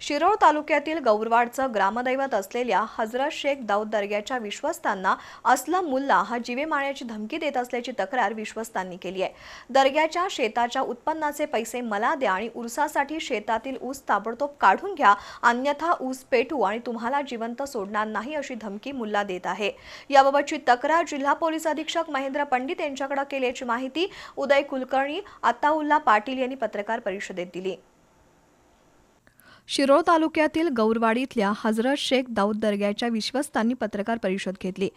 शिरोळ तालुक्यातील गौरवाडचं ग्रामदैवत असलेल्या हजरत शेख दाऊद दर्ग्याच्या विश्वस्तांना असलम मुल्ला हा जीवे मारण्याची धमकी देत असल्याची तक्रार विश्वस्तांनी केली आहे. दर्ग्याच्या शेताच्या उत्पन्नाचे पैसे मला द्या आणि ऊसासाठी शेतातील ऊस ताबडतोब काढून घ्या अन्यथा ऊस पेटू आणि तुम्हाला जिवंत सोडणार नाही अशी धमकी मुल्ला देत आहे. याबाबतची तक्रार जिल्हा पोलीस अधीक्षक महेंद्र पंडित यांच्याकडे केल्याची माहिती उदय कुलकर्णी अत्ताउल्ला पाटील यांनी पत्रकार परिषदेत दिली. शिरोळ तालुक्यातील गौरवाडीतल्या हजरत शेख दाऊद दर्ग्याच्या विश्वस्तांनी पत्रकार परिषद घेतली.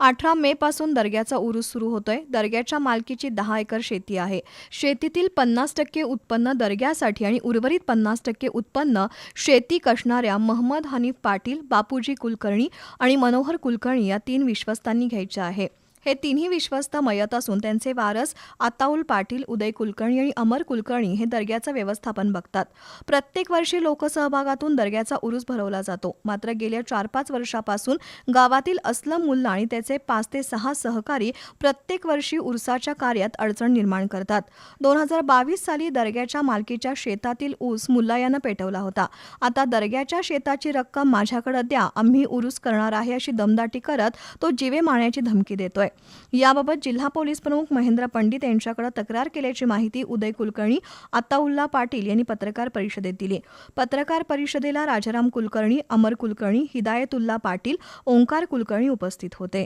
अठरा मे पासून दर्ग्याचा उरूस सुरू होतोय. दर्ग्याच्या मालकीची दहा एकर शेती आहे. शेतीतील पन्नास टक्के उत्पन्न दर्ग्यासाठी आणि उर्वरित पन्नास टक्के उत्पन्न शेती कसणाऱ्या महम्मद हनीफ पाटील बापूजी कुलकर्णी आणि मनोहर कुलकर्णी या तीन विश्वस्तांनी घ्यायचे आहे. हे तिन्ही विश्वस्त मयत असून त्यांचे वारस आताउल पाटील उदय कुलकर्णी आणि अमर कुलकर्णी हे दर्ग्याचं व्यवस्थापन बघतात. प्रत्येक वर्षी लोकसहभागातून दर्ग्याचा उरूस भरवला जातो. मात्र गेल्या चार पाच वर्षापासून गावातील असलम मुल्ला आणि त्याचे पाच ते सहा सहकारी प्रत्येक वर्षी उरसाच्या कार्यात अडचण निर्माण करतात. दोन हजार बावीस साली दर्ग्याच्या मालकीच्या शेतातील ऊस मुल्ला यानं पेटवला होता. आता दर्ग्याच्या शेताची रक्कम माझ्याकडे द्या आम्ही उरूस करणार आहे अशी दमदाटी करत तो जीवे मारण्याची धमकी देतोय. याबाबत जिल्हा पोलीस प्रमुख महेंद्र पंडित यांच्याकडे तक्रार केल्याची माहिती उदय कुलकर्णी अत्ताउल्ला पाटील यांनी पत्रकार परिषदेत दिली. पत्रकार परिषदेला राजाराम कुलकर्णी अमर कुलकर्णी हिदायतुल्ला पाटील ओंकार कुलकर्णी उपस्थित होते.